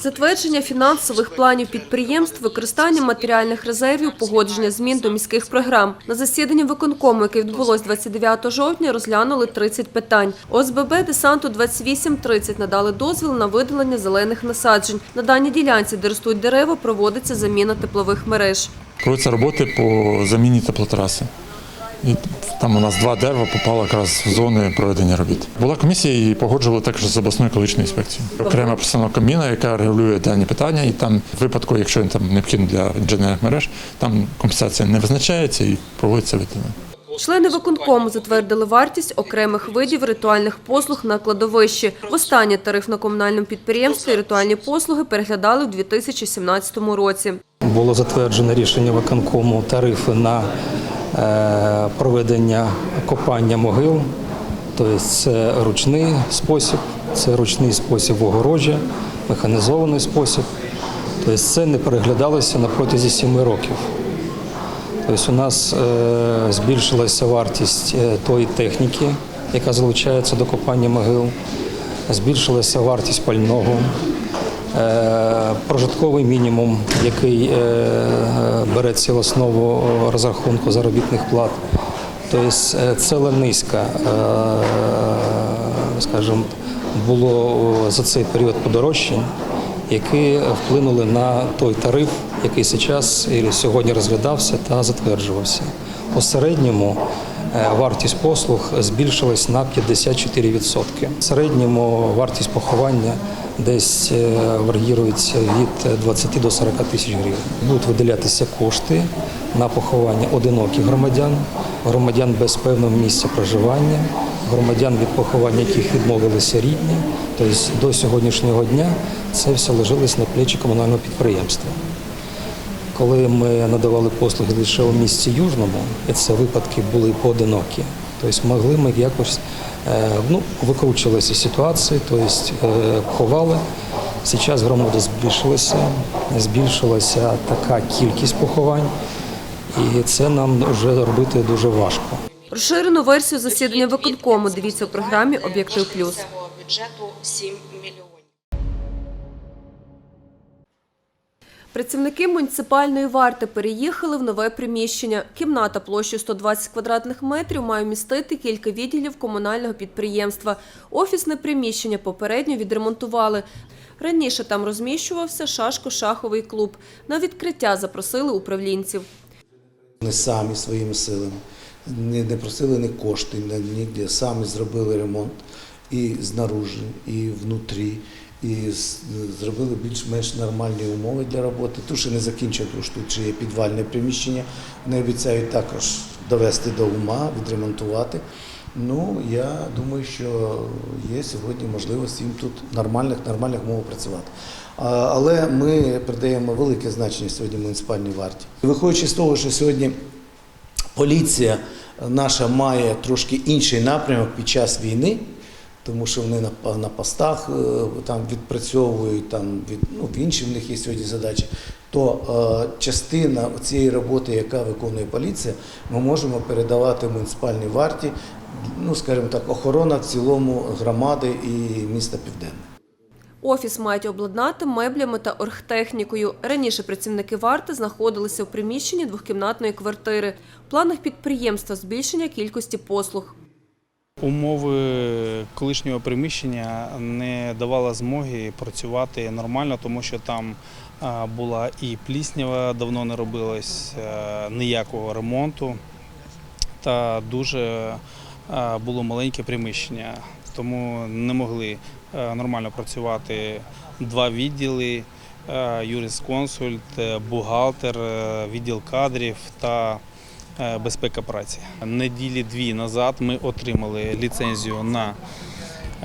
Затвердження фінансових планів підприємств, використання матеріальних резервів, погодження змін до міських програм. На засіданні виконкому, яке відбулось 29 жовтня, розглянули 30 питань. ОСББ «Десанту 2830» надали дозвіл на видалення зелених насаджень. На даній ділянці, де ростуть дерева, проводиться заміна теплових мереж. Проводяться роботи по заміні теплотраси. І там у нас два дерева попало якраз в зони проведення робіт. Була комісія і погоджували також з обласною екологічною інспекцією. Окрема постанова Кабміна, яка регулює дані питання, і там в випадку, якщо там необхідно для інженерних мереж, там компенсація не визначається і проводиться виділення. Члени виконкому затвердили вартість окремих видів ритуальних послуг на кладовищі. Востаннє тариф на комунальному підприємстві ритуальні послуги переглядали у 2017 році. Було затверджено рішення виконкому тарифи на е, проведення копання могил. Тобто це ручний спосіб, це ручний спосіб в огорожі, механізований спосіб. Тобто це не переглядалося на протязі семи років. Тобто у нас е, збільшилася вартість е, тої техніки, яка залучається до копання могил, збільшилася вартість пального, прожитковий мінімум, який е, бере цілоснову розрахунку заробітних плат. Тобто е, ціла низка, е, скажімо, було за цей період подорожчань, які вплинули на той тариф, який зараз і сьогодні розглядався та затверджувався. У середньому е, вартість послуг збільшилась на 54%. В середньому вартість поховання десь е, варіюється від 20 до 40 тисяч гривень. Будуть виділятися кошти на поховання одиноких громадян, громадян без певного місця проживання, громадян від поховання, яких відмовилися рідні. Тобто до сьогоднішнього дня це все ложилось на плечі комунального підприємства. Коли ми надавали послуги лише у місті Южному, і це випадки були поодинокі, тобто могли ми якось е, ну, викручувалися ситуації, тобто е, ховали. Зараз громада збільшилася, збільшилася така кількість поховань, і це нам вже робити дуже важко. Розширену версію засідання виконкому дивіться у програмі «Об'єктив плюс». Бюджету 7 мільйонів. Працівники муніципальної варти переїхали в нове приміщення. Кімната площею 120 квадратних метрів має вмістити кілька відділів комунального підприємства. Офісне приміщення попередньо відремонтували. Раніше там розміщувався шашко-шаховий клуб. На відкриття запросили управлінців. Вони самі своїми силами не, просили ні кошти, ні, ніде. Самі зробили ремонт і знаружи, і внутрі, і зробили більш-менш нормальні умови для роботи. Тут ще не закінчено, тому що тут ще є підвальне приміщення. Вони обіцяють також довести до ума, відремонтувати. Ну, я думаю, що є сьогодні можливість їм тут нормальних, нормальних умов працювати. Але ми придаємо велике значення сьогодні муніципальній варті. Виходячи з того, що сьогодні поліція наша має трошки інший напрямок під час війни, тому що вони на, на постах е, там відпрацьовують, там від ну інші в них є сьогодні задачі. То е, частина цієї роботи, яка виконує поліція, ми можемо передавати муніципальній варті, ну скажімо так, охорона в цілому громади і міста Південне. Офіс мають обладнати меблями та оргтехнікою. Раніше працівники варти знаходилися в приміщенні двохкімнатної квартири. В планах підприємства збільшення кількості послуг. Умови колишнього приміщення не давали змоги працювати нормально, тому що там була і пліснява, давно не робилось ніякого ремонту, та дуже було маленьке приміщення, тому не могли нормально працювати два відділи: юрисконсульт, е, бухгалтер, е, відділ кадрів та безпека праці. Неділі дві назад ми отримали ліцензію на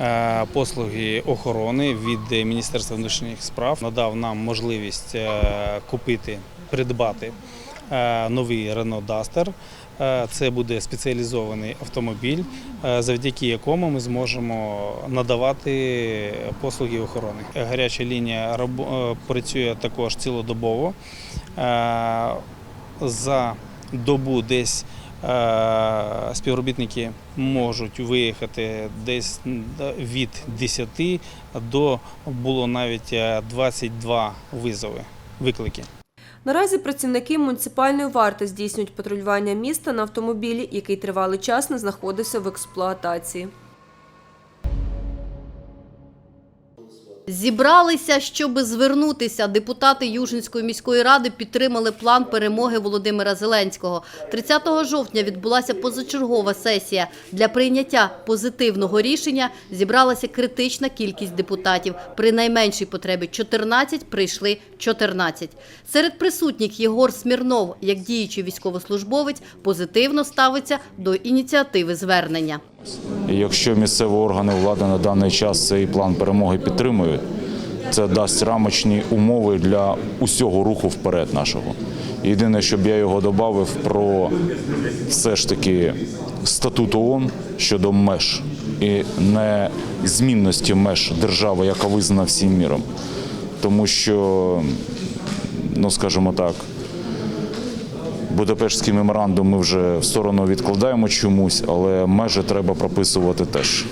е, послуги охорони від Міністерства внутрішніх справ. Надав нам можливість е, купити, придбати е, новий Renault Duster. Е, Це буде спеціалізований автомобіль, е, завдяки якому ми зможемо надавати послуги охорони. Гаряча лінія е, працює також цілодобово. Е, За добу десь Е, Співробітники можуть виїхати десь від 10 до було навіть е, 22 визови, виклики. Наразі працівники муніципальної варти здійснюють патрулювання міста на автомобілі, який тривалий час не знаходився в експлуатації. Зібралися, щоб звернутися. Депутати Южинської міської ради підтримали план перемоги Володимира Зеленського. 30 жовтня відбулася позачергова сесія. Для прийняття позитивного рішення зібралася критична кількість депутатів. При найменшій потребі 14 прийшли 14. Серед присутніх Єгор Смірнов, як діючий військовослужбовець, позитивно ставиться до ініціативи звернення. Якщо місцеві органи влади на даний час цей план перемоги підтримують, це дасть рамочні умови для усього руху вперед нашого. Єдине, щоб я його додав про все ж таки статут ООН щодо меж і незмінності меж держави, яка визнана всім міром. Тому що, ну скажімо так, Будапештський меморандум ми вже в сторону відкладаємо чомусь, але межі треба прописувати теж.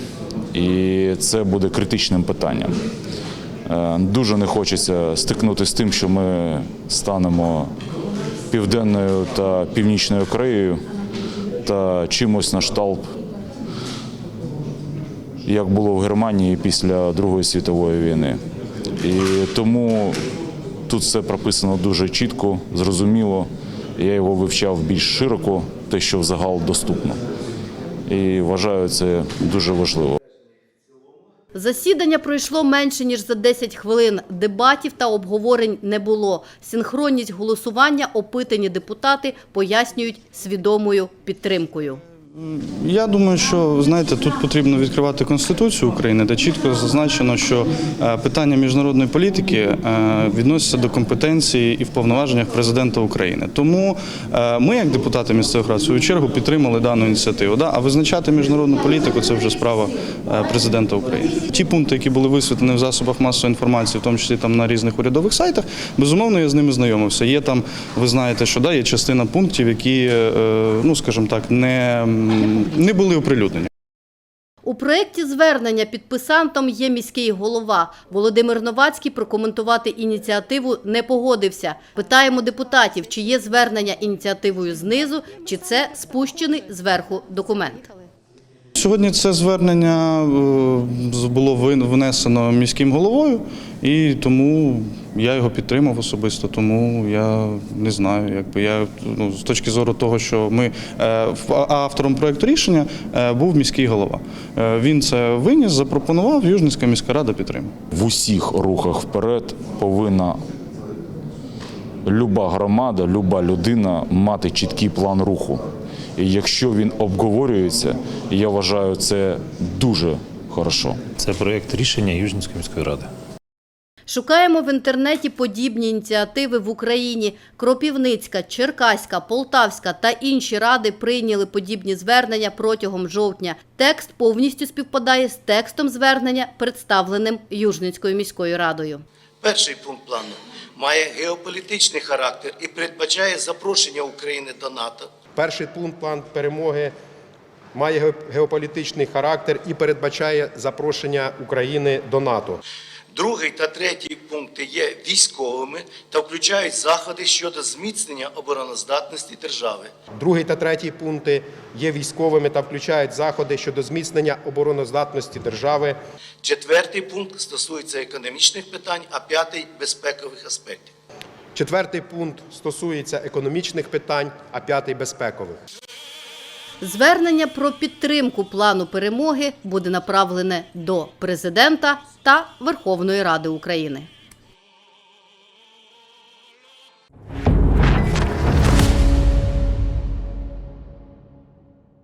І це буде критичним питанням. Е, Дуже не хочеться стикнутися з тим, що ми станемо південною та північною Кореєю та чимось на шталт, як було в Германії після Другої світової війни. І тому тут все прописано дуже чітко, зрозуміло. Я його вивчав більш широко, те, що взагал доступно. І вважаю це дуже важливо. Засідання пройшло менше ніж за 10 хвилин. Дебатів та обговорень не було. Синхронність голосування опитані депутати пояснюють свідомою підтримкою. Я думаю, що знаєте, тут потрібно відкривати Конституцію України, де чітко зазначено, що е, питання міжнародної політики е, відносяться до компетенції і в повноваженнях президента України. Тому е, ми, як депутати місцевих рад, в свою чергу підтримали дану ініціативу. Да? А визначати міжнародну політику це вже справа президента України. Ті пункти, які були висвітлені в засобах масової інформації, в тому числі там на різних урядових сайтах, безумовно, я з ними знайомився. Є там, ви знаєте, що да, є частина пунктів, які, ну скажімо так, не, не були оприлюднені. У проєкті звернення підписантом є міський голова. Володимир Новацький прокоментувати ініціативу не погодився. Питаємо депутатів, чи є звернення ініціативою знизу, чи це спущений зверху документ. Сьогодні це звернення е, було внесено міським головою, і тому я його підтримав особисто. Тому я не знаю, якби я ну, з точки зору того, що ми е, автором проекту рішення е, був міський голова. Він це виніс, запропонував. Южницька міська рада підтримала. В усіх рухах вперед повинна люба громада, люба людина мати чіткий план руху. І якщо він обговорюється, я вважаю це дуже хорошо. Це проєкт рішення Южницької міської ради. Шукаємо в інтернеті подібні ініціативи в Україні. Кропівницька, Черкаська, Полтавська та інші ради прийняли подібні звернення протягом жовтня. Текст повністю співпадає з текстом звернення, представленим Южницькою міською радою. Перший пункт плану має геополітичний характер і передбачає запрошення України до НАТО. Перший пункт план перемоги має геополітичний характер і передбачає запрошення України до НАТО. Другий та третій пункти є військовими та включають заходи щодо зміцнення обороноздатності держави. Другий та третій пункти є військовими та включають заходи щодо зміцнення обороноздатності держави. Четвертий пункт стосується економічних питань, а п'ятий безпекових аспектів. Четвертий пункт стосується економічних питань, а п'ятий безпекових. Звернення про підтримку плану перемоги буде направлене до президента та Верховної Ради України.